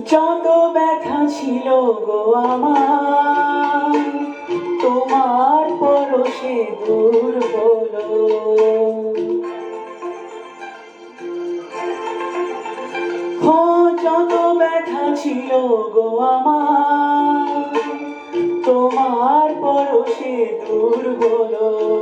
যত ব্যথা ছিল গো আমার। তোমার পরশে দূর হলো। যত ব্যথা ছিল গো আমার। তোমার পরশে দূর হলো।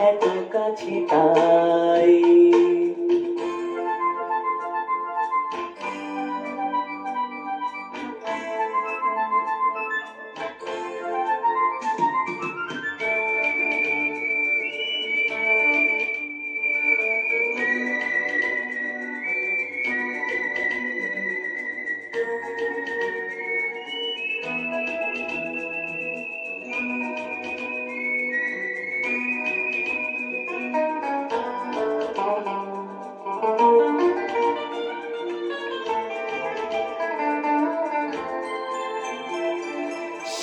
এত কাছে তাই।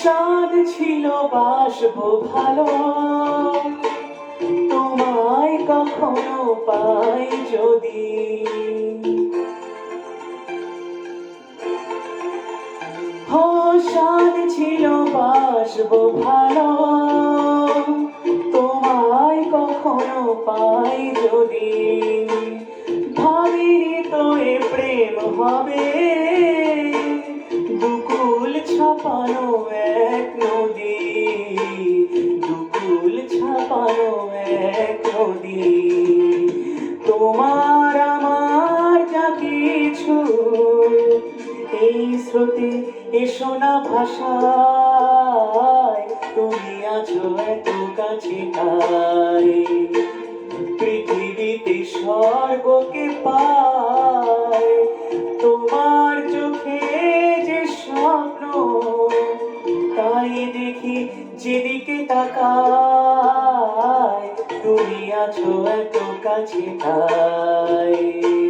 স্বাদ ছিল বাসবো ভালো। তোমায় কখনো পাই যদি। হো স্বাদ ছিল বাসবো ভালো। তোমায় কখনো পাই যদি। ভাবিনি তো এ প্রেম হবে ছাপানো এক নদী, দুকুল ছাপানো এক নদী। তোমার আমার যা কিছু, এই স্রোতে এসো না ভাষায়, তুমি আছো এত কাছে তাই পৃথিবীতে স্বর্গকে পাই যেদিকে তাকায় তুমি আছো এত কাছে তাই।